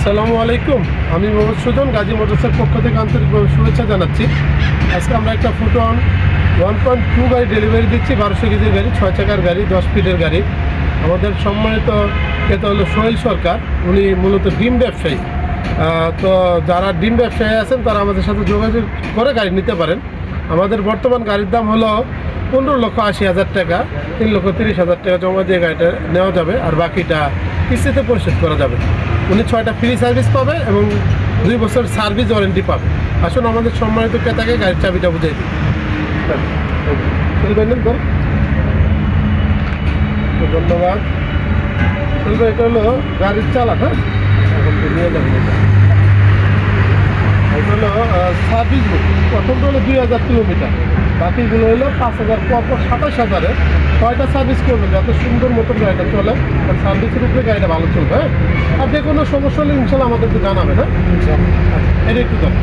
আসসালামু আলাইকুম। আমি মোহাম্মদ সুজন, গাজী মোটরসের পক্ষ থেকে আন্তরিকভাবে শুভেচ্ছা জানাচ্ছি। আজকে আমরা একটা ফুটন ওয়ান পয়েন্ট টু গাড়ি ডেলিভারি দিচ্ছি, বারোশো কেজির গাড়ি, ছয় চাকার গাড়ি, দশ ফিটের গাড়ি। আমাদের সম্মানিত ক্রেতা হলো সোহেল সরকার, উনি মূলত ডিম ব্যবসায়ী। তো যারা ডিম ব্যবসায়ী আছেন, তারা আমাদের সাথে যোগাযোগ করে গাড়ি নিতে পারেন। আমাদের বর্তমান গাড়ির দাম হলো পনেরো লক্ষ আশি হাজার টাকা, তিন লক্ষ তিরিশ হাজার টাকা জমা দিয়ে গাড়িটা নেওয়া যাবে। আর বাকিটা কিস্তিতে পরিশোধ করা যাবে। উনি ছয়টা ফ্রি সার্ভিস পাবে এবং দুই বছর সার্ভিস ওয়ারেন্টি পাবে। আসুন আমাদের সম্মানিত ক্রেতাকে গাড়ির চাবিটা বুঝিয়ে দিই। ধন্যবাদ। এটা হলো গাড়ির চালা হ্যাঁ? এখন নিয়ে যাবেন এটা হলো বুক প্রথমটা হলো দুই হাজার কিলোমিটার। বাকিগুলো হলো পাঁচ হাজার পরপর সাতাশ হাজারে ছয়টা সার্ভিস করবে যত সুন্দর মতো গাড়িটা চলে। আর সার্ভিসের উপরে গাড়িটা ভালো চলবে হ্যাঁ? আর যে কোনো সমস্যা হলে ইনশাল্লাহ আমাদেরকে জানাবেন হ্যাঁ? এটা একটু দেন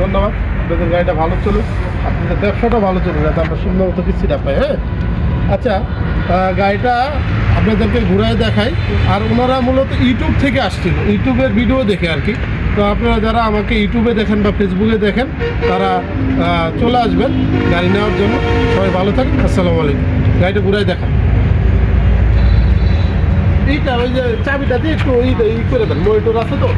ধন্যবাদ। আপনাদের গাড়িটা ভালো চলুক। আপনাদের ব্যবসাটা ভালো চলুক, যাতে আমরা সুন্দর মতো কিস্তিটা পাই হ্যাঁ? আচ্ছা গাড়িটা আপনাদেরকে ঘুরায় দেখাই। আর ওনারা মূলত ইউটিউব থেকে আসছিল। ইউটিউবের ভিডিও দেখে আর কি। তো আপনারা যারা আমাকে ইউটিউবে দেখেন বা ফেসবুকে দেখেন, তারা চলে আসবেন গাড়ি নেওয়ার জন্য। সবাই ভালো থাকেন। আসসালামু আলাইকুম। গাড়িটা ঘুরায় দেখান। এইটা ওই যে চাবিটা দিয়ে একটু ই ই করে দেন। মনিটর আছে তো?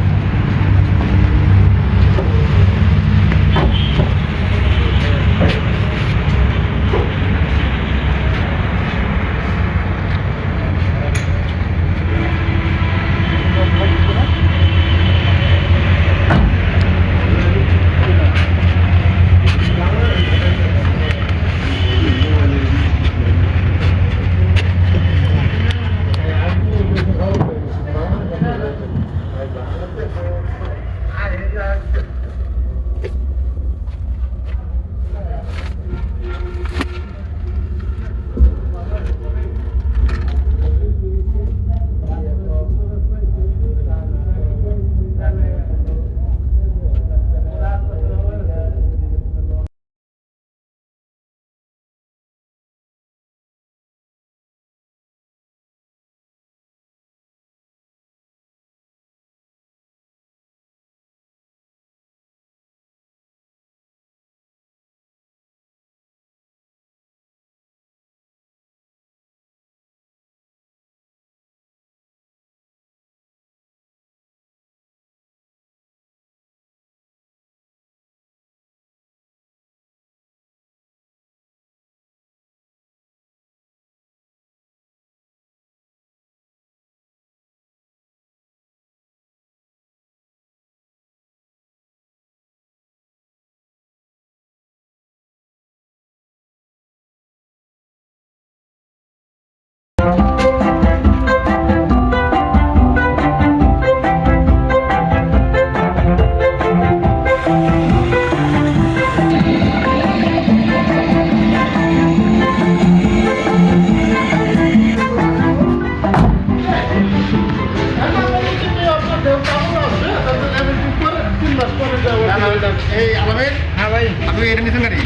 এই আলামের হ্যাঁ ভাই। আপনি এটা নিছেন গাড়ি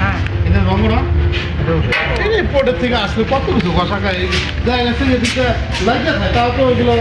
হ্যাঁ। এটা রঙ না? এই থেকে আসলে কত কিছু ঘষা খায় জায়গা থেকে দিতে লাগে তাও তো ওইগুলো